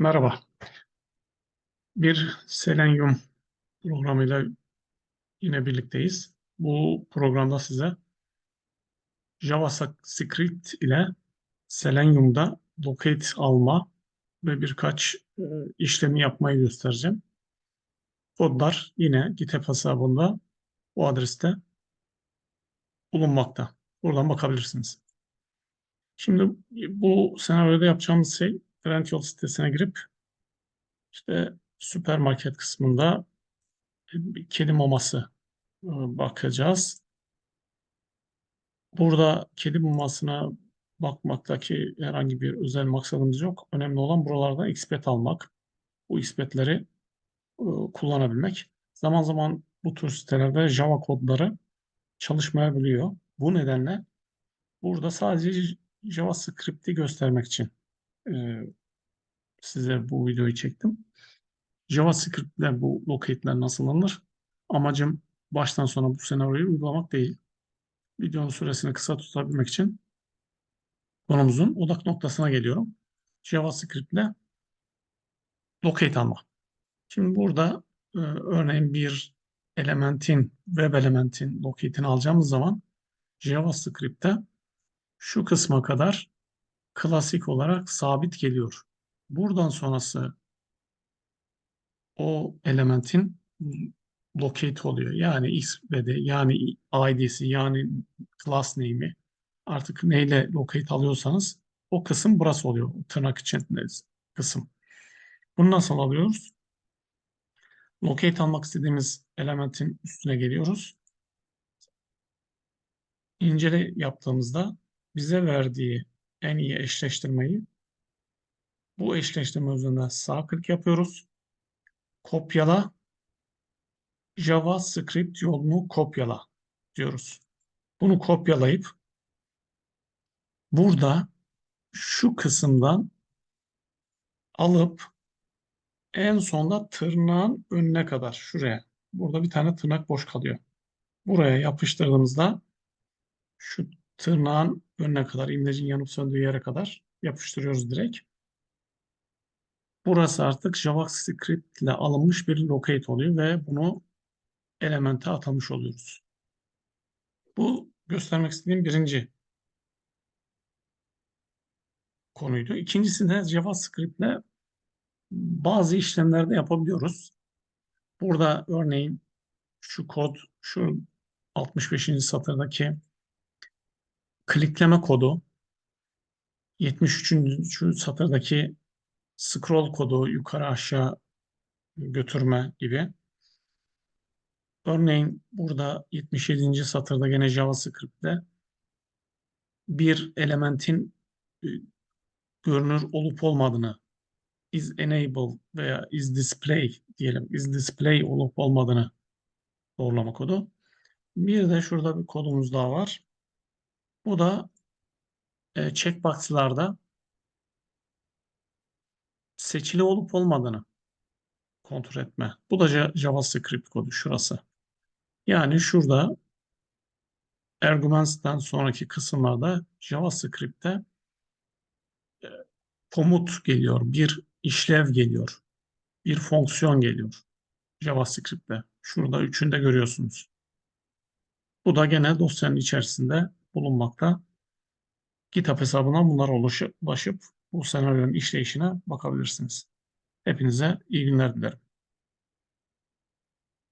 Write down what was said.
Merhaba. Bir Selenium programıyla yine birlikteyiz. Bu programda size JavaScript ile Selenium'da locate alma ve birkaç e, işlemi yapmayı göstereceğim. Kodlar yine GitHub hesabında bu adreste bulunmakta. Buradan bakabilirsiniz. Şimdi bu senaryoda yapacağımız şey Trendyol sitesine girip işte süpermarket kısmında kedi maması e, bakacağız. Burada kedi mamasına bakmaktaki herhangi bir özel maksadımız yok. Önemli olan buralarda XPET almak. Bu XPET'leri e, kullanabilmek. Zaman zaman bu tür sitelerde Java kodları çalışmayabiliyor. Bu nedenle burada sadece JavaScript'i göstermek için e, size bu videoyu çektim. JavaScript ile bu locate'ler nasıl alınır? Amacım baştan sona bu senaryoyu uygulamak değil. Videonun süresini kısa tutabilmek için konumuzun odak noktasına geliyorum. JavaScript ile locate alma. Şimdi burada e, örneğin bir elementin, web elementin locate'ini alacağımız zaman JavaScript'te şu kısma kadar klasik olarak sabit geliyor. Buradan sonrası o elementin locate oluyor. Yani XBD yani ID'si yani class name'i artık neyle locate alıyorsanız o kısım burası oluyor. Tırnak içinde kısım. Bunu nasıl alıyoruz? Locate almak istediğimiz elementin üstüne geliyoruz. İncele yaptığımızda bize verdiği en iyi eşleştirmeyi bu eşleştirme üzerinde sağ klik yapıyoruz. Kopyala JavaScript yolunu kopyala diyoruz. Bunu kopyalayıp burada şu kısımdan alıp en sonda tırnağın önüne kadar şuraya. Burada bir tane tırnak boş kalıyor. Buraya yapıştırdığımızda şu tırnağın önüne kadar, imlecin yanıp söndüğü yere kadar yapıştırıyoruz direkt. Burası artık JavaScript ile alınmış bir locate oluyor ve bunu elemente atamış oluyoruz. Bu göstermek istediğim birinci konuydu. İkincisi de JavaScript ile bazı işlemlerde yapabiliyoruz. Burada örneğin şu kod, şu 65. satırdaki klikleme kodu, 73. satırdaki scroll kodu yukarı aşağı götürme gibi. Örneğin burada 77. satırda gene JavaScript'te bir elementin e, görünür olup olmadığını is enable veya is display diyelim is display olup olmadığını doğrulama kodu. Bir de şurada bir kodumuz daha var. Bu da e, checkbox'larda seçili olup olmadığını kontrol etme. Bu da JavaScript kodu şurası. Yani şurada arguments'ten sonraki kısımlarda JavaScript'te e, komut geliyor, bir işlev geliyor, bir fonksiyon geliyor JavaScript'te. Şurada üçünü de görüyorsunuz. Bu da gene dosyanın içerisinde bulunmakta. GitHub hesabından bunlara ulaşıp bu senaryonun işleyişine bakabilirsiniz. Hepinize iyi günler dilerim.